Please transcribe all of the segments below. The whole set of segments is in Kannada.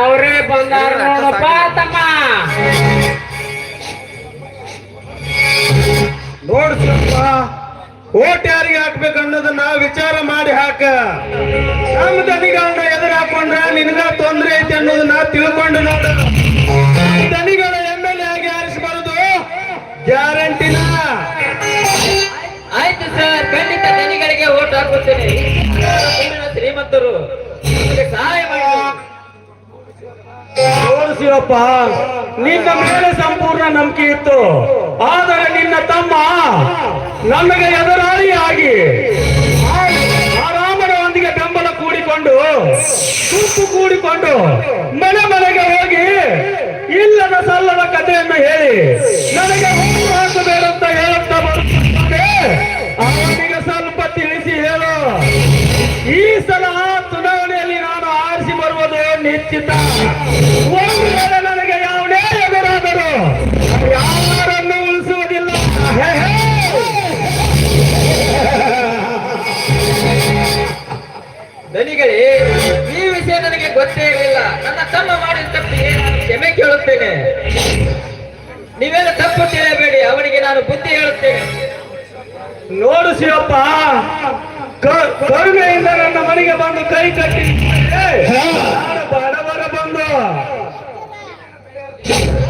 ಅವರೇ ಬಂದಾರ ನೋಡಪ್ಪ ತಮ್ಮ. ನೋಡ್ ಸ್ವಲ್ಪ ಓಟ್ ಯಾರಿಗೆ ಹಾಕ್ಬೇಕು ಅನ್ನೋದನ್ನ ವಿಚಾರ ಮಾಡಿ ಹಾಕ. ನಮ್ಮ ದನಿಗಳನ್ನ ಎದುರು ಹಾಕೊಂಡ್ರ ನಿನಗ ತೊಂದ್ರೆ ಐತಿ ಅನ್ನೋದನ್ನ ತಿಳ್ಕೊಂಡು ನೋಡು ದನಿಗಳ ಎಂ ಎಲ್ ಎ ಆಗಿ ಆರಿಸಬಾರದು. ಗ್ಯಾರಂಟಿನ ಆಯ್ತು ಸರ್ ಖಂಡಿತ ದನಿಗಳಿಗೆ ಓಟ್ ಹಾಕುತ್ತೇನೆ ಶ್ರೀಮಂತರು ನಮಗೆ ಸಹಾಯ ಮಾಡಿ ತೋರಿಸಿವಪ್ಪ ನಿನ್ನ ಮೇಲೆ ಸಂಪೂರ್ಣ ನಂಬಿಕೆ ಇತ್ತು. ಆದರೆ ನಿನ್ನ ತಮ್ಮ ನಮಗೆ ಎದುರಾಳಿಯಾಗಿ ಆ ಒಂದಿಗೆ ಬೆಂಬಲ ಕೂಡಿಕೊಂಡು ಸುಪ್ಪು ಕೂಡಿಕೊಂಡು, ಮನೆ ಮನೆಗೆ ಹೋಗಿ ಇಲ್ಲದ ಸಲ್ಲದ ಕಥೆಯನ್ನು ಹೇಳಿ ಒಂದು ವೇಳೆ ನನಗೆ ಯಾವುದೇ ಎದುರಾದರೂ ಯಾರನ್ನು ಉಳಿಸುವುದಿಲ್ಲ. ಹೇ, ಹೇ. ದನಿಗಳೇ ಈ ವಿಷಯ ನನಗೆ ಗೊತ್ತೇ ಇರಲಿಲ್ಲ ನನ್ನ ತಮ್ಮ ಮಾಡಿದ ತಪ್ಪಿಗೆ ನಾನು ಕ್ಷಮೆ ಕೇಳುತ್ತೇನೆ? ನೀವೆಲ್ಲ ತಪ್ಪು ತಿಳಿಯಬೇಡಿ ಅವನಿಗೆ ನಾನು ಬುದ್ಧಿ ಹೇಳುತ್ತೇನೆ. ನೋಡು ಶಿವಪ್ಪ ಕರುಣೆಯಿಂದ ನನ್ನ ಮನೆಗೆ ಬಂದು ಕೈ ಕಟ್ಟಿ ನಾನು ಬಡವರ ಬಂದು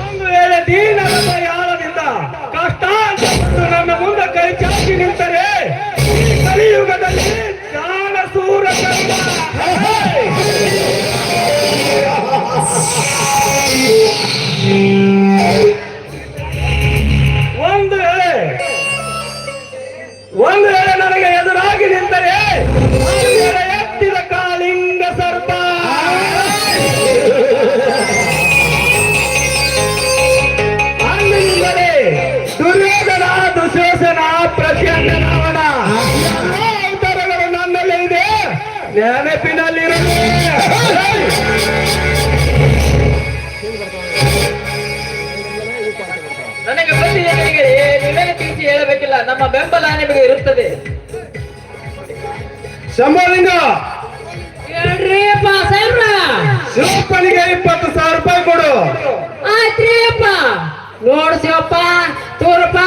ಒಂದು ವೇಳೆ ದೀನದ ಯಾಳದಿಂದ ಕಷ್ಟ ಅಂತ ಬಂದು ನನ್ನ ಮುಂದೆ ಕೈ ನಿಂತರೆ ಈ ನೆನಪಿನಲ್ಲಿರಲಿ. ನನಗೆ ಬಂದಿದೆ ದನಿಗಳೇ ನೀವೇನು ತಿಳಿಸಿ ಹೇಳಬೇಕಿಲ್ಲ. ನಮ್ಮ ಬೆಂಬಲ ನಿಮಗೆ ಇರುತ್ತದೆ. ಶಂಭಲಿಂಗ. ಶಿವಪ್ಪನಿಗೆ ಇಪ್ಪತ್ತು ಸಾವಿರ ರೂಪಾಯಿ ಕೊಡು. ಆಯ್ತ್ರಿಯಪ್ಪ. ನೋಡು ಶಿವಪ್ಪ ತೋರಪ್ಪ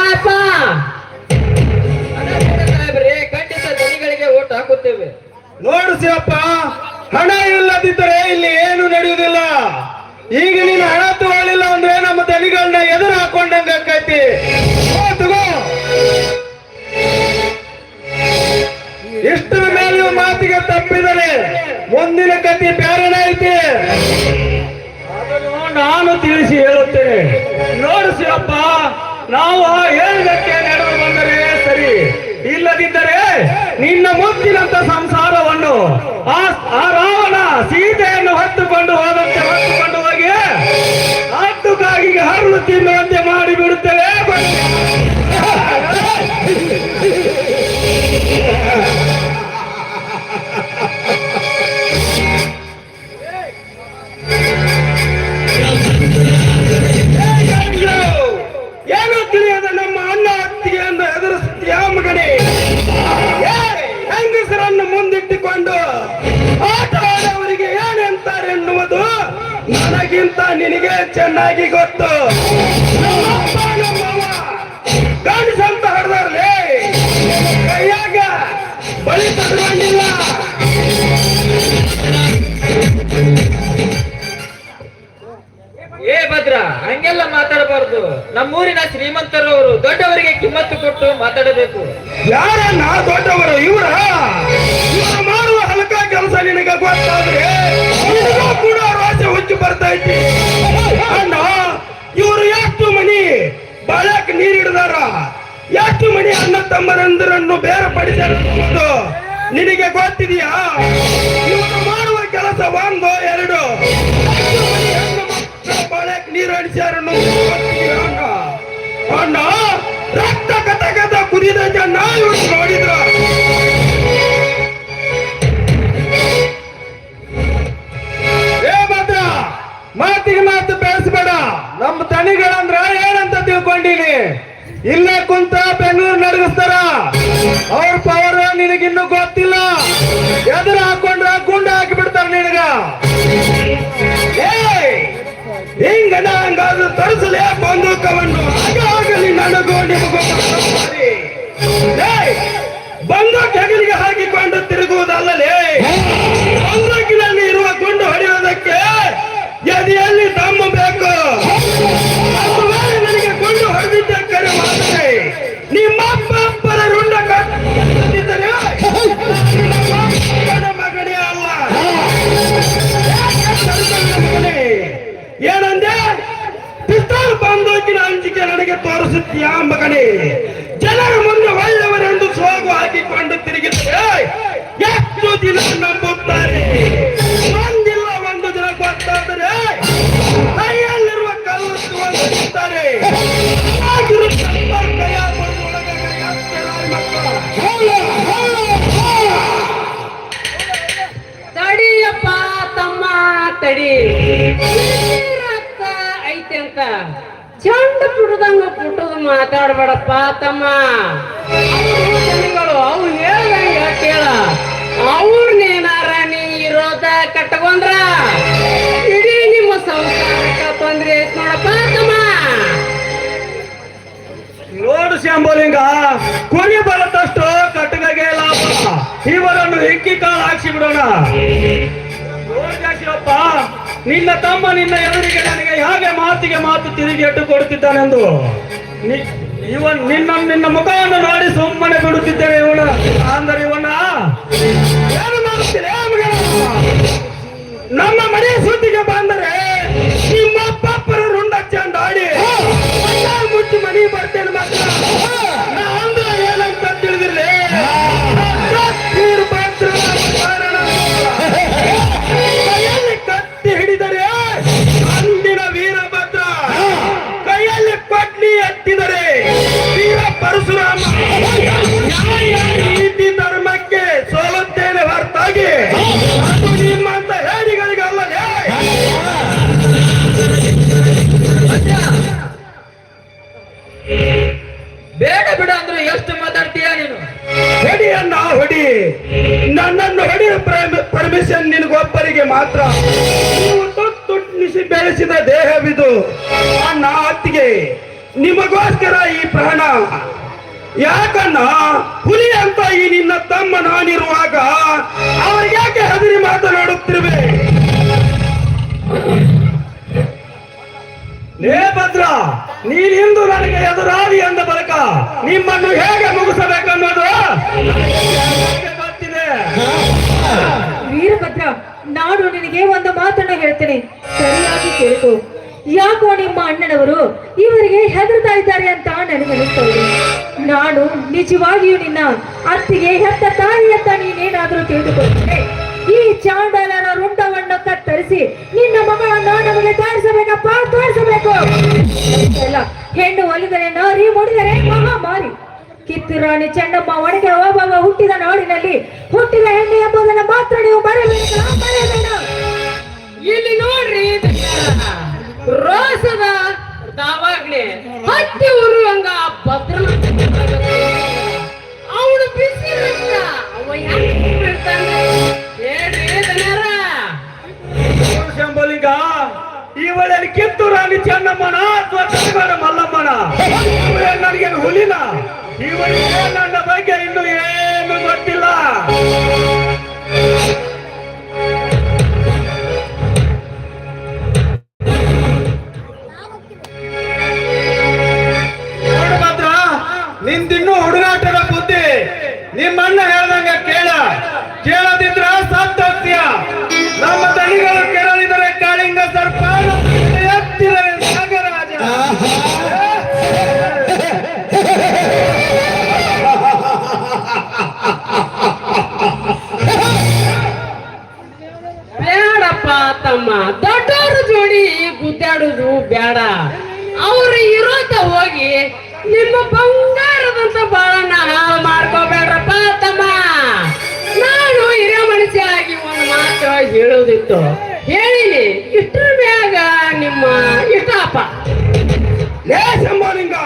ಸಾಹೇಬ್ರೆ ಖಂಡಿತ ಜನಿಗಳಿಗೆ ಓಟ್ ಹಾಕುತ್ತೇವೆ. ನೋಡು ಹಣ ಇಲ್ಲದಿದ್ದರೆ ಇಲ್ಲಿ ಏನು ನಡೆಯುವುದಿಲ್ಲ. ಈಗ ನೀನು ಹಣ ತಗೊಳ್ಳಿಲ್ಲ ಅಂದ್ರೆ ನಮ್ಮ ದನಿಗಳನ್ನ ಎದುರು ಹಾಕೊಂಡಂಗ ಆಕೈತಿ ಇಷ್ಟರ ಮೇಲೆ ಮಾತಿಗೆ ತಪ್ಪಿದರೆ ಮುಂದಿನ ಕತಿ ಬೇರೆನ ಐತಿ. ನಾನು ತಿಳಿಸಿ ಹೇಳುತ್ತೇನೆ. ನೋಡು ಶಿವಪ್ಪ ನಾವು ಹೇಳಿದಕ್ಕೆ ನಡೆದು ಬಂದರೆ ಸರಿ. ಇಲ್ಲದಿದ್ದರೆ ನಿನ್ನ ಮುತ್ತಿನಂತ ಸಂಸಾರವನ್ನು ಆ ರಾವಣ ಸೀತೆಯನ್ನು ಹೊತ್ತುಕೊಂಡು ಹೋದಂತೆ ಹೊತ್ತುಕೊಂಡು ಹೋಗಿ ಹತ್ತುಕಾಗಿಗೆ ಹರಳು ತಿನ್ನುವಂತೆ ಮಾಡಿ ಬಿಡುತ್ತೇವೆ ಏನು ತಿಳಿಯದ ನಮ್ಮ ಅಣ್ಣ ಅತ್ತಿಗೆಯನ್ನು ಎದುರಿಸ್ತೀಯ ಮಗನೇ? ಹೆಂಗಸರನ್ನು ಮುಂದಿಟ್ಟುಕೊಂಡು ಆಟ ಆಡೋರಿಗೆ ಏನಂತಾರೆ ಎನ್ನುವುದು ನನಗಿಂತ ನಿನಗೆ ಚೆನ್ನಾಗಿ ಗೊತ್ತು. ಕಾಣಿಸಂತ ಹಡ್ದಾರ್ಲೇ ಕೈಯಾಗ ಬಳಿ ತಗೊಂಡಿಲ್ಲ ಮಾತಾಡಬಾರ್ದು ನಮ್ಮೂರಿನ ಶ್ರೀಮಂತರು ಅವರು ದೊಡ್ಡವರಿಗೆ ಕಿಮ್ಮತ್ತು ಕೊಟ್ಟು ಮಾತಾಡಬೇಕು. ಯಾರ ನಾ ದೊಡ್ಡವರು? ಇವರ? ಮಾಡುವ ಹಲಕ ಕೆಲಸ ನಿನಗೆ ಗೊತ್ತಾದ್ರೆ ಕೂಡ ರೋಷ ಹುಚ್ಚು ಬರ್ತಾ ಐತಿ. ಅಣ್ಣ, ಇವರು ಎಷ್ಟು ಮನಿ? ಬಾಳಕ್ ನೀರ್ ಹಿಡ್ದಾರ. ಎಷ್ಟು ಮನಿ ಅಣ್ಣ ತಮ್ಮರಂದರನ್ನು ಬೇರ್ಪಡಿಸ್ಯಾರ ನಿನಗೆ ಗೊತ್ತಿದೆಯಾ? ಇವರು ಮಾಡುವ ಕೆಲಸ ಒಂದು, ಎರಡು. ಕಥ ಕಥ ಕುದಿದ ಜನ ಇವ್ರು ನೋಡಿದ್ರ. ಏ ಭದ್ರ, ಮಾತಿಗೆ ಮಾತು ಬೆಳೆಸಬೇಡ. ನಮ್ಮ ತನಿಗಳಂದ್ರ ಏನಂತ ತಿಳ್ಕೊಂಡಿನಿ? ಇಲ್ಲೇ ಕುಂತ ಬೆಂಗಳೂರು ನಡಗಿಸ್ತಾರ. ಅವ್ರ ಪವರ್ ನಿನಗಿನ್ನೂ ಗೊತ್ತಿಲ್ಲ. ಎದುರು ಹಾಕೊಂಡ್ರ ಗುಂಡ ಹಾಕಿ ಬಿಡ್ತಾರ ನಿನಗ. ಏ ಈಗ ನಾಂಗಾದ್ರೂ ತರಿಸಲೇ ಬಂದು ಕವನ್ನು ತೋರಿಸುತ್ತೀಯಾ ಮಗನೇ? ಜನರ ಮುಂದೆ ಒಳ್ಳೆಯವರೆಂದು ಸೋಗು ಹಾಕಿಕೊಂಡು ತಿರುಗಿದರೆ ಎಷ್ಟು ದಿನ ನಂಬುತ್ತಾರೆ. ಒಂದಿಲ್ಲ, ಒಂದು ದಿನ ಗೊತ್ತಾದರೆ ಕೈಯಲ್ಲಿರುವ ಕಲ್ಲು ಮಕ್ಕಳು. ತಡಿಯಪ್ಪ ತಮ್ಮ ತಡಿ. ರಕ್ತ ಐತೆ ಅಂತ. ಚಂಡ ಪುಟ್ಟದಂಗ ಪುಟ್ಟದು ಮಾತಾಡ್ಬೇಡಪ್ಪ ತಮ್ಮ. ಅವ್ರು ಜನಗಳು ಅವು ಹೇಳ್ದಂಗ ಕೇಳ. ಅವ್ರನ್ನೇನಾರ ನೀ ಇರೋದ ಕಟ್ಕೊಂಡ್ರ? ಇಡೀ ನಿಮ್ಮ ಸಂಸಾರಕ್ಕ ತೊಂದ್ರೆ ಐತ್ ನೋಡಪ್ಪ ತಮ್ಮ. ನೋಡು ಶಾಂಬೋಲಿಂಗ ಕುರಿ ಬರುತ್ತಷ್ಟು ಕಟ್ಟಗಗೆ ಲಾಭ ಇವರನ್ನು ಹೆಕ್ಕಿ ಕಾಲು ಹಾಕ್ಸಿ ಬಿಡೋಣ. ನಿನ್ನ ತಮ್ಮ ನಿನ್ನ ಎದುರಿಗೆ ನನಗೆ ಹೇಗೆ ಮಾತಿಗೆ ಮಾತು ತಿರುಗಿ ಎಟ್ಟು ಕೊಡುತ್ತಿದ್ದಾನೆಂದು. ಇವನ್ ನಿನ್ನ ನಿನ್ನ ಮುಖವನ್ನು ನೋಡಿ ಸುಮ್ಮನೆ ಬಿಡುತ್ತಿದ್ದೇವೆ ಇವನ. ಅಂದರೆ ಇವನ ಏನು ಮಾಡುತ್ತೀರಿ ನಮ್ಮ ಮನೆ ಸುದ್ದಿಗೆ ಬಂದರೆ ನಿಮ್ಮ ಪಪ್ಪರ ರುಂಡ ಮಣ್ಣಾಗ್ ಮುಚ್ಚಿ ಮನಿ ಬರ್ತೇನೆ ಮಾತ್ರ ಪರಶುರಾಮ ನೀತಿ ಧರ್ಮಕ್ಕೆ ಸೋಲುತ್ತೇನೆ ಹೊರತಾಗಿ. ಅದು ನಿಮ್ಮಂತ ಹೇಳಿಗಳಿಗಲ್ಲ ಬೇಡ ಬಿಡ ಅಂದ್ರೆ ಎಷ್ಟು ಮಾತಾಡ್ತೀಯ ನೀನು? ಹೊಡಿಯನ್ನ ಹೊಡಿ. ನನ್ನನ್ನು ಹೊಡಿ ಪರ್ಮಿಷನ್ ನಿನಗೊಬ್ಬರಿಗೆ ಮಾತ್ರ. ನೀವು ತುಟ್ಟುಣಿಸಿ ಬೆಳೆಸಿದ ದೇಹವಿದು. ಅಣ್ಣ ಅತ್ತಿಗೆ ನಿಮಗೋಸ್ಕರ ಈ ಪ್ರಾಣ. ಯಾಕಣ್ಣ? ಹುಲಿ ಅಂತ ಈ ನಿನ್ನ ತಮ್ಮ ನಾನಿರುವಾಗ ಅವರು ಯಾಕೆ ಹೆದರಿ ಮಾತನಾಡುತ್ತಿರುವೆ? ಲೇ ಭದ್ರ ನೀನಿಂದು ನನಗೆ ಎದುರಾದಿ ಅಂದ ಬಳಿಕ ನಿಮ್ಮನ್ನು ಹೇಗೆ ಮುಗಿಸಬೇಕನ್ನೋದು ಗೊತ್ತಿದೆ? ವೀರಭದ್ರ, ನಾನು ನಿನಗೆ ಒಂದು ಮಾತನ್ನ ಹೇಳ್ತೇನೆ. ಸರಿಯಾಗಿ ಕೇಳಿಕೊ. ಯಾಕೋ ನಿಮ್ಮ ಅಣ್ಣನವರು ಇವರಿಗೆ ಹೆದರ್ತಾ ಇದ್ದಾರೆ ಅಂತ ನನಗನ್ನಿಸ್ತಾ ಇದೆ. ನಾನು ನಿಜವಾಗಿಯೂ ನಿನ್ನ ಅತ್ತಿಗೆ ಹೆತ್ತ ತಾಯಿ ಅಂತ ನೀನೇನಾದರೂ ತಿಳಿದುಕೊಳ್ತೇನೆ. ಈ ಚಾಂಡಲನ ರುಂಡವನ್ನು ಕತ್ತರಿಸಿ ನಿನ್ನ ಮಗಳನ್ನ ನಮಗೆ ತೋರಿಸಬೇಕಪ್ಪ, ತೋರಿಸಬೇಕು. ಹೆಣ್ಣು ಒಲಿದರೆ ನಾರಿ ಮುಡಿದರೆ ಮಹಾಮಾರಿ. ಕಿತ್ತೂರಾಣಿ ಚೆನ್ನಮ್ಮ ಒಣಗೆ ಒಬ್ಬ ಹುಟ್ಟಿದ ನಾಡಿನಲ್ಲಿ ಹುಟ್ಟಿದ ಹೆಣ್ಣು ಎಂಬುದನ್ನು ಮಾತ್ರ ನೀವು ಬರಬೇಕು ಇಲ್ಲಿ ನೋಡ್ರಿ ರೋಸದ ದಾವಾಗ್ಲಿ ಹತ್ತಿ ಉರುವಂಗ ಭದ್ರ ಅವನು ಬಿಸಿ ಅವ. ಶಂಬಲಿಂಗ ಇವಳಲ್ಲಿ ಕಿತ್ತು ರಾಣಿ ಚೆನ್ನಮ್ಮನ ತಲಗಾರ ಮಲ್ಲಮ್ಮನ? ಇವಳೇ ನನಗೆ ಹುಲಿನ. ಇವಳಿಗೆ ನನ್ನ ಬಗ್ಗೆ ಇನ್ನು ಏನು ಗೊತ್ತಿಲ್ಲ. ನಿಂದಿನ್ನೂ ಹುಡುಗಾಟದ ಬುದ್ಧಿ. ನಿಮ್ಮನ್ನ ಹೇಳ್ದಂಗ ಕೇಳ. ಕೇಳದಿದ್ರ ಸಾಧ್ಯ ನಮ್ಮ ತಳಿಗಳು ಕೇಳಲಿದ್ದಾರೆ ಕಾಳಿಂಗ ಸರ್ಪ ನಾಗರಾಜ. ಬೇಡಪ್ಪ ತಮ್ಮ. ದೊಡ್ಡವ್ರ ಜೋಡಿ ಗುದ್ದಾಡುದು ಬೇಡ. ಅವ್ರು ಇರೋತ ಹೋಗಿ ನಿಮ್ಮ ಬಂಗಾರದಂತ ಬಾಳನ್ನ ಹಾಳು ಮಾಡ್ಕೋಬೇಡ್ರಪ್ಪ ತಮ್ಮ. ನಾನು ಹಿರಿಯ ಮನುಷ್ಯಾಗಿ ಒಂದು ಮಾತು ಹೇಳೋದಿತ್ತು ಹೇಳಿನಿ, ಇಷ್ಟರ ಬೇಗ ನಿಮ್ಮ ಇಷ್ಟಪ್ಪ ಲೇ ಶಂಭಲಿಂಗ,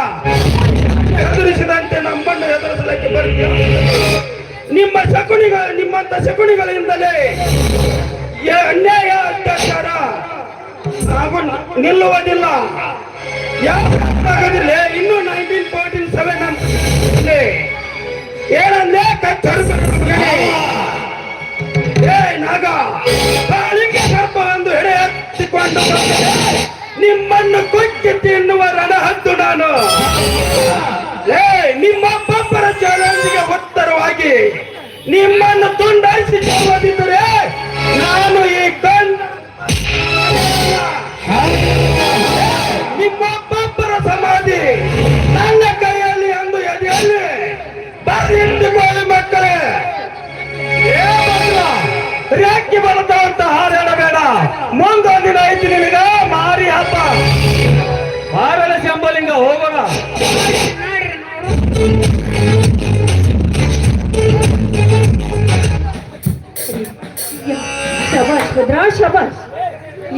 ಹೆದರಿಸಿದಂತೆ ನಮ್ಮನ್ನು ಹೆದರಿಸಲಿಕ್ಕೆ ಬರ್ತೀಯ ನಿಮ್ಮ ಶಕುನಿಗಳ ನಿಮ್ಮಂತ ಶಕುನಿಗಳಿಂದಲೇ ಅನ್ಯಾಯ ಅತ್ಯಾಚಾರ. ಹಾಗೂ ನಿಲ್ಲುವುದಿಲ್ಲ. ಯಾಕಾಗದಿಲ್ಲ ಇನ್ನೂ ನೈನ್ಟೀನ್ ಫೋರ್ಟೀನ್ ಸೆವೆನ್ ಅಂತ ಏನಂದೆ ಕಚ್ಚರು ಏ, ನಾಗ ಕಾಳಿಗೆ ಸರ್ಪ ಒಂದು ಎಡೆ ಹತ್ತಿಕೊಂಡು ನಿಮ್ಮನ್ನು ಕೊಚ್ಚಿ ತಿನ್ನುವ ರಣಹದ್ದು ನಾನು. ಏ, ನಿಮ್ಮ ಪಪ್ಪರ ಚಾಲೆಂಜ್ಗೆ ಉತ್ತರವಾಗಿ ನಿಮ್ಮನ್ನು ತುಂಡರಿಸಿ ನಿನಗ ಮಾರಿ ಹಬ್ಬ. ಹಾರಲ ಶಂಬಲಿಂಗ ಹೋಗೋಣ. ಶಬಾಷ್ ಭದ್ರಾ, ಶಬಾಷ್.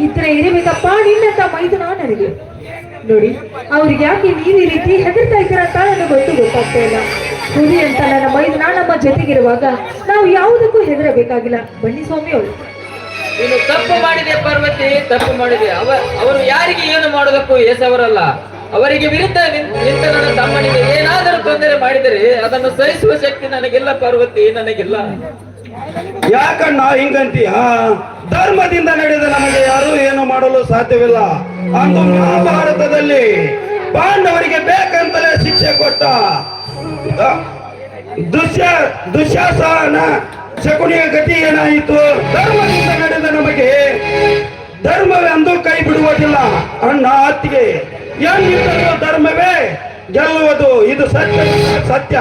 ಈ ತರ ಇರಬೇಕಪ್ಪ ನಿನ್ನಂತ ಮೈದುನ ನನಗೆ. ನೋಡಿ, ಅವ್ರಿಗೆ ಯಾಕೆ ನೀವು ಈ ರೀತಿ ಹೆದರ್ತಾ ಇದ್ದೀರಾ ಅಂತ ನನಗೆ ಗೊತ್ತು, ಗೊತ್ತಾಗ್ತಾ ಇಲ್ಲ. ಹುಲಿ ಅಂತ ನನ್ನ ಮೈದುನ ನಮ್ಮ ಜೊತೆಗಿರುವಾಗ ನಾವು ಯಾವುದಕ್ಕೂ ಹೆದರಬೇಕಾಗಿಲ್ಲ. ಬನ್ನಿ ಸ್ವಾಮಿ ಅವರು. ನೀನು ತಪ್ಪು ಮಾಡಿದೆ ಪಾರ್ವತಿ, ತಪ್ಪು ಮಾಡಿದೆ. ಅವ, ಅವರು ಯಾರಿಗೆ ಏನು ಮಾಡೋದಕ್ಕೂ ಎಸವರಲ್ಲ ಅವರಿಗೆ ವಿರುದ್ಧ ನಿಂತ ನನ್ನ ತಮ್ಮನಿಗೆ ಏನಾದರೂ ತೊಂದರೆ ಮಾಡಿದರೆ ಅದನ್ನು ಸಹಿಸುವ ಶಕ್ತಿ ನನಗಿಲ್ಲ ಪಾರ್ವತಿ, ನನಗಿಲ್ಲ. ಯಾಕಣ್ಣ ಹಿಂಗಂತೀಯ? ಧರ್ಮದಿಂದ ನಡೆದ ನಮಗೆ ಯಾರು ಏನು ಮಾಡಲು ಸಾಧ್ಯವಿಲ್ಲ. ಅಂದು ಮಹಾಭಾರತದಲ್ಲಿ ಪಾಂಡವರಿಗೆ ಬೇಕಂತಲೇ ಶಿಕ್ಷೆ ಕೊಟ್ಟ ದುಶ್ಯ ದುಶ್ಯಾಸನ ಶಕುನಿಯ ಗತಿ ಏನಾಯಿತು? ಧರ್ಮದಿಂದ ನಡೆದ ನಮಗೆ ಧರ್ಮವೆಂದು ಕೈ ಬಿಡುವುದಿಲ್ಲ. ಅಣ್ಣ, ಅತ್ತಿಗೆ ಏನಿದ್ದರೂ ಧರ್ಮವೇ? ಗೆಲ್ಲುವುದು, ಇದು ಸತ್ಯ ಸತ್ಯ.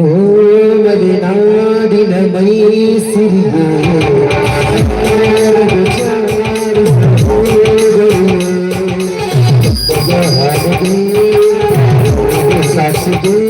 ಓ ಸಾಸಿಗೆ ಮಾಮ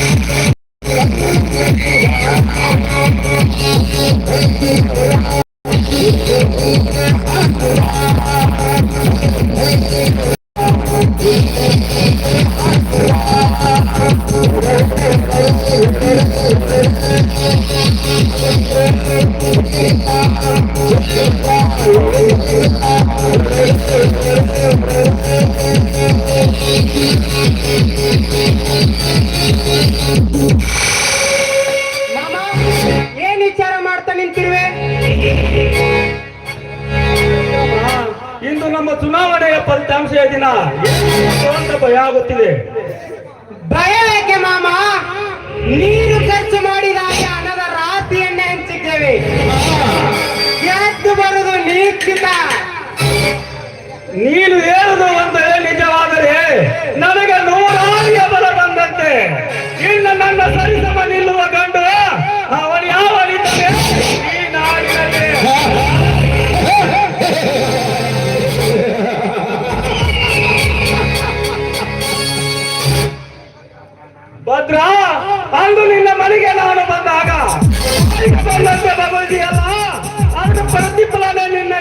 ಇಂದು ನಮ್ಮ ಚುನಾವಣೆಯ ಫಲಿತಾಂಶ ದಿನ. ಅಂತ ಭಯ ಆಗುತ್ತಿದೆ. ಭಯ ಯಾಕೆ ಮಾಮ? ನೀರು ಖರ್ಚು ಮಾಡಿದ ಹಣದ ರಾತಿಯನ್ನೇ ಹಂಚಿದ್ದೇವೆ. ಎದ್ದು ಬರುದು ನಿಶ್ಚಿತ ನೀನು ಹೇಳುದು ಒಂದು ನಿಜವಾದರೆ ನನಗೆ ನೂರಾರಿಯ ಬಲ ಬಂದಂತೆ. ಇನ್ನು ನನ್ನ ಸರಿಸಮ ನಿಲ್ಲುವ ಗಂಡು ಅವನು ಯಾವ ಈ ನಾಡಿನಲ್ಲಿ. ಭದ್ರ ಅಂದು ನಿನ್ನ ಮನೆಗೆ ನಾನು ಬಂದಾಗ. ಪ್ರತಿಫಲನೆ ನಿನ್ನ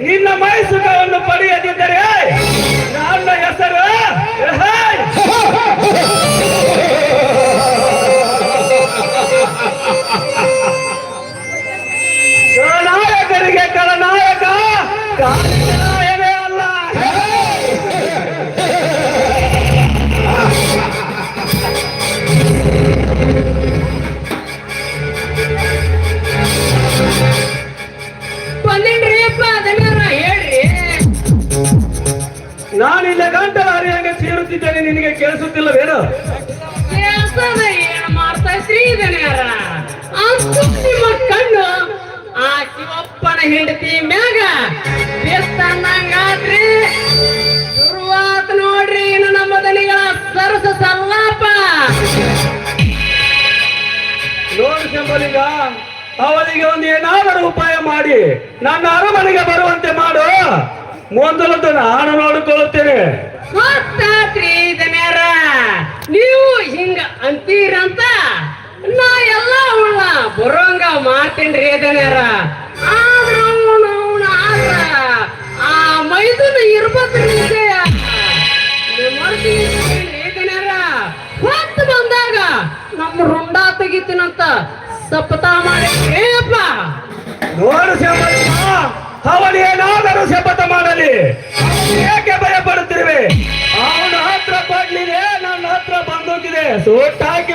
ನಿನ್ನ ಮೈಸುಖವನ್ನು ಪಡೆಯದಿದ್ದರೆ ಹರಿಯಂಗೆ ನಿನಗೆ ಕೇಳಿಸುತ್ತಿಲ್ಲ ಬೇಡ ಏನ್ ಮಾಡ್ತಾ ಇದ್ರಿ ಇದನ್ಯಾರ ಅಂತೂ ನಿಮ್ಮ ಕಣ್ಣು ಆ ಶಿವಪ್ಪನ ಹೆಂಡತಿ ಮ್ಯಾಗ ಬೇಸ್ತಂದಂಗಾದ್ರಿ ಶುರುವಾತ್ ನೋಡ್ರಿ ಇನ್ನು ನಮ್ಮ ದನಿಗಳ ಸರಸ ಸಲ್ಲಾಪ. ನೋಡಿ ಶಂಬಲಿಂಗ ಅವಳಿಗೆ ಒಂದು ಏನಾದರೂ ಉಪಾಯ ಮಾಡಿ ನನ್ನ ಅರಮನೆಗೆ ಬರುವಂತೆ ಮಾಡು. ಮೊದಲು ನಾನು ನೋಡಿಕೊಳ್ಳುತ್ತೇನೆ. ಗೊತ್ತಾತ್ರಿ ನೀವು ಹಿಂಗ ಅಂತೀರಂತ ನಾ ಎಲ್ಲ ಅವಳ ಬರೋಂಗ ಮಾಡ್ತೇನ್ರಿ ಇದನ್ಯಾರ ಆದ್ರ ಅವ್ನು ಆದ್ರ ಆ ಮೈದುನ ಇರ್ಬೇಕು ವಿಷಯ ಇದನ್ಯಾರ ಹೊತ್ತು ಬಂದಾಗ ನಮ್ಮ ರುಂಡ ತೆಗಿತೀನಂತ ಸಪ್ತಾ ಮಾಡಿ ನೋಡು ಅವಳು ಏನಾದರೂ ಶಪಥ ಮಾಡಲಿ. ಏಕೆ ಭಯ ಪಡುತ್ತಿರುವೆ ಅವನ ಹತ್ರ ಕೊಡ್ಲಿದೆ ನನ್ನ ಹತ್ರ ಬಂದೋಗಿದೆ. ಸೋಟ್ ಹಾಕಿ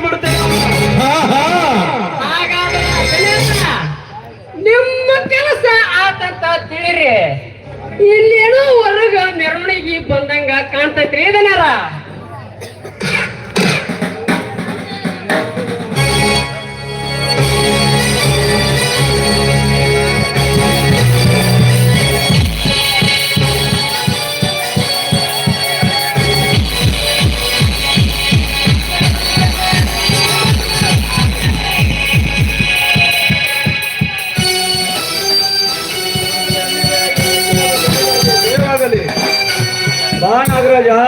ಗಣೇಶ, ನಿಮ್ಮ ಕೆಲಸ ಆತಂತ ತಿಳಿರಿ. ಇಲ್ಲೇನೋ ಹೊರಗ ಮೆರವಣಿಗೆ ಬಂದಂಗ ಕಾಣ್ತೈತ್ರಿ ಇದನ್ನಾರ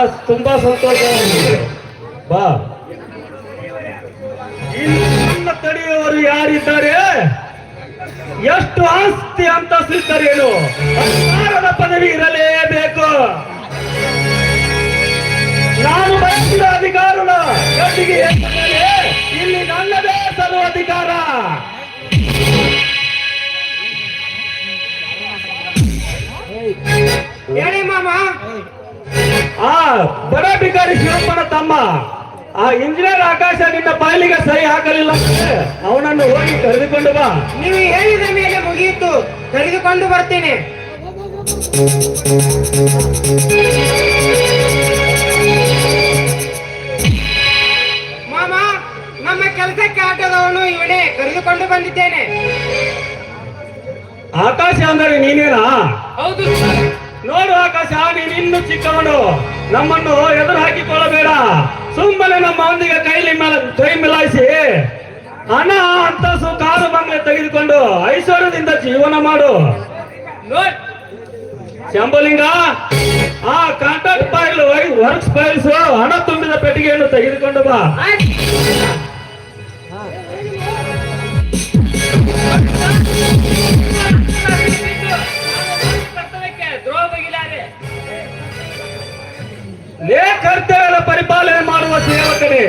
ತುಂಬಾ ಸಂತೋಷ. ಬಾ. ಇಲ್ಲಿ ನನ್ನ ತಡೆಯುವವರು ಯಾರಿದ್ದಾರೆ? ಎಷ್ಟು ಆಸ್ತಿ ಅಂತ ಅಂತಸ್ತಿದ್ದರೇನು ಅಧಿಕಾರದ ಪದವಿ ಇರಲೇಬೇಕು. ನಾನು ಬಯಸಿದ ಅಧಿಕಾರನ. ಇಲ್ಲಿ ನನ್ನದೇ ಸಲು ಅಧಿಕಾರ. ಹೇಳಿ ಮಾಮ. ಆ ಬಡ ಬಿಕಾರಿ ಶಿವಪ್ಪನ ತಮ್ಮ ಆ ಇಂಜಿನಿಯರ್ ಆಕಾಶ ನಿನ್ನ ಬಾಯಿಲಿಗೆ ಸರಿ ಹಾಕಲಿಲ್ಲ ಅವನನ್ನು ಹೋಗಿ ಕರೆದುಕೊಂಡು ಬಾ. ನೀವು ಹೇಳಿದ ಮೇಲೆ ಮುಗಿಯಿತು. ಕರೆದುಕೊಂಡು ಬರ್ತೇನೆ. ಮಾಮ ನಮ್ಮ ಕೆಲಸಕ್ಕೆ ಆಟದವನು ಇವನೇ. ಕರೆದುಕೊಂಡು ಬಂದಿದ್ದೇನೆ. ಆಕಾಶ ಅಂದ್ರೆ ನೀನೇನಾ? ಹೌದು ನೋಡು ಆಕಾಶ ನೀನು ಇನ್ನು ಚಿಕ್ಕವನು. ನಮ್ಮನ್ನು ಎದುರು ಹಾಕಿಕೊಳ್ಳಬೇಡ ಸುಮ್ಮನೆ ನಮ್ಮ ಒಂದಿಗೆ ಕೈಲಿ ಮೇಲೆ ಕೈ ಮಿಲಾಯಿಸಿ. ಹಣ ಅಂತಸು ಕಾರು ಬಂಗ್ಲೆ ತೆಗೆದುಕೊಂಡು ಐಶ್ವರ್ಯದಿಂದ ಜೀವನ ಮಾಡು. ನೋಡ್. ಆ ಕಾಂಟ್ರಾಕ್ಟ್ ಫೈಲ್ ವರ್ಕ್ ಫೈಲ್ಸ್ ಹಣ ತುಂಬಿದ ಪೆಟ್ಟಿಗೆಯನ್ನು ತೆಗೆದುಕೊಂಡು ಬಾ. ಲೇ ಕರ್ತವ್ಯದ ಪರಿಪಾಲನೆ ಮಾಡುವ ಸೇವಕನೇ,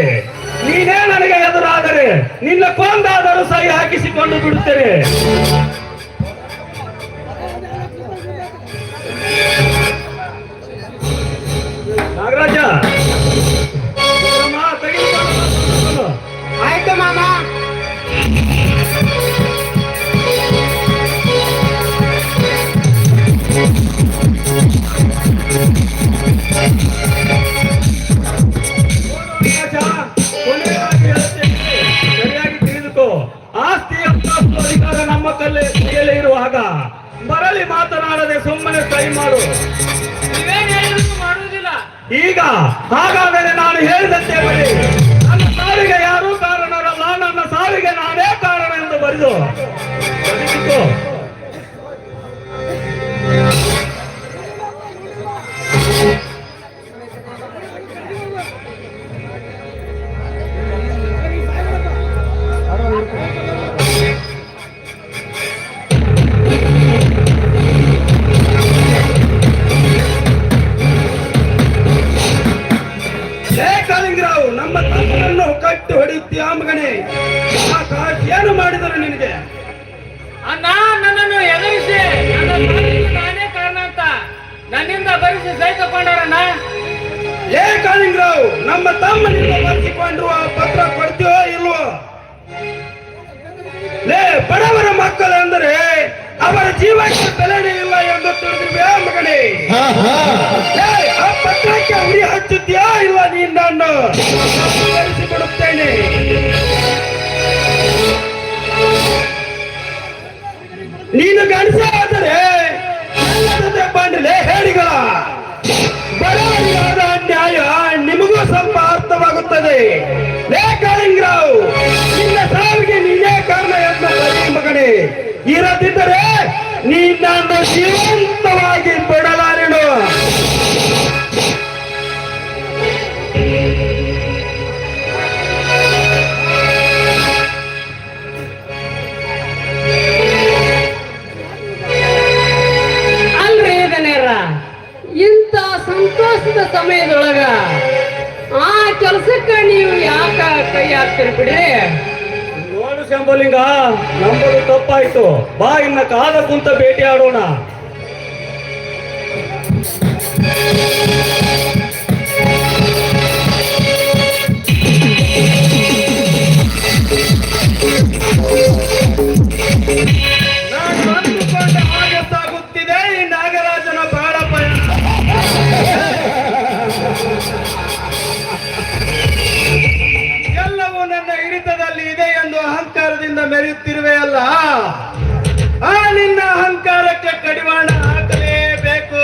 ನೀನೇ ನನಗೆ ಎದುರಾದರೆ, ನಿನ್ನ ಕೊಂದಾದರೂ ಸಹಿ ಹಾಕಿಸಿಕೊಂಡು ಬಿಡುತ್ತೇನೆ ನಾಗರಾಜ. ಆಯ್ತು ಮಾಮ ಈಗ ಹೋಗ್ತೀಯ ಮಗನೇ ಏನು ಮಾಡಿದರು ನಿನಗೆ? ಅಣ್ಣ ನನ್ನನ್ನು ಎದುರಿಸಿ ನಾನೇ ಕಾರಣ ಅಂತ. ನನ್ನಿಂದ ಬರಿಸಿ ಸೈ ಏ ಕಾಲಿಂಗ್ರಾವ್ ನಮ್ಮ ತಮ್ಮನಿಂದ ಬರೆಸಿಕೊಂಡ್ರು ಆ ಪತ್ರ ಕೊಡ್ತೀವೋ ಇಲ್ವೋ? ಲೇ ಬಡವರ ಮಕ್ಕಳು ಅಂದರೆ ಅವರ ಜೀವಕ್ಕೆ ಬೆಲೆನೇ ಇಲ್ಲ ಎಂದು ತಿಳಿದಿವೆ ಮಗನೇ. ಪತ್ರಕ್ಕೆ ಉರಿ ಹಚ್ಚುತ್ತೀಯಾ? ಇಲ್ಲ, ನೀನ್ ನಾನು ಬಿಡುತ್ತೇನೆ ನೀನು ಗಣಸ ಆದರೆ ನನ್ನ ಜೊತೆ ಬಂದಿಲೆ ಹೇಳಿಗಳ. ಬಡವರಿಗಾದ ನ್ಯಾಯ ನಿಮಗೂ ಸ್ವಲ್ಪ ಅರ್ಥವಾಗುತ್ತದೆ. ಲೇ ನಿನ್ನ ಸಾವಿಗೆ ನೀನೇ ಕಾರಣ ಎಂದ ಮಗನೇ. ಇರದಿದ್ದರೆ ನೀನನ್ನು ಜೀವಂತವಾಗಿ ಬಿಡಲಾರೆನು. ಸಂತೋಷದ ಸಮಯದೊಳಗ ಆ ಕೆಲಸಕ್ಕ ನೀವು ಯಾಕ ಕೈ ಹಾಕ್ತೀರಿ ಬಿಡ್ರಿ? ನೋಡು ಶಂಭಲಿಂಗ ನಂಬರು ತಪ್ಪಾಯ್ತು. ಬಾ, ಇನ್ನ ಕಾಲ ಕುಂತ ಭೇಟಿ ಆಡೋಣ. ಮೆರೆಯುತ್ತಿರುವೆ ಆ ನಿನ್ನ ಅಹಂಕಾರಕ್ಕೆ ಕಡಿವಾಣ ಹಾಕಲೇಬೇಕು.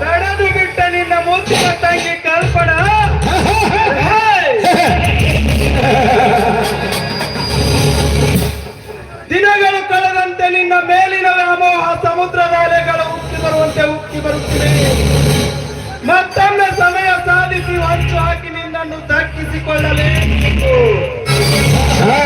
ತಡೆದು ಬಿಟ್ಟ ನಿನ್ನ ಮುತ್ತಿನ ತಂಗಿ ಕಲ್ಪಣ. ದಿನಗಳು ಕಳೆದಂತೆ ನಿನ್ನ ಮೇಲಿನ ವ್ಯಾಮೋಹ ಸಮುದ್ರದ ಅಲೆಗಳು ಉಕ್ಕಿ ಬರುವಂತೆ ಉಕ್ಕಿ ಬರುತ್ತಿವೆ. ಮತ್ತೊಮ್ಮೆ ಸಮಯ ಸಾಧಿಸಿ ಹೊಂಚು ಹಾಕಿ ನಿನ್ನನ್ನು ದಕ್ಕಿಸಿಕೊಳ್ಳಲೇಬೇಕು ಹಾ.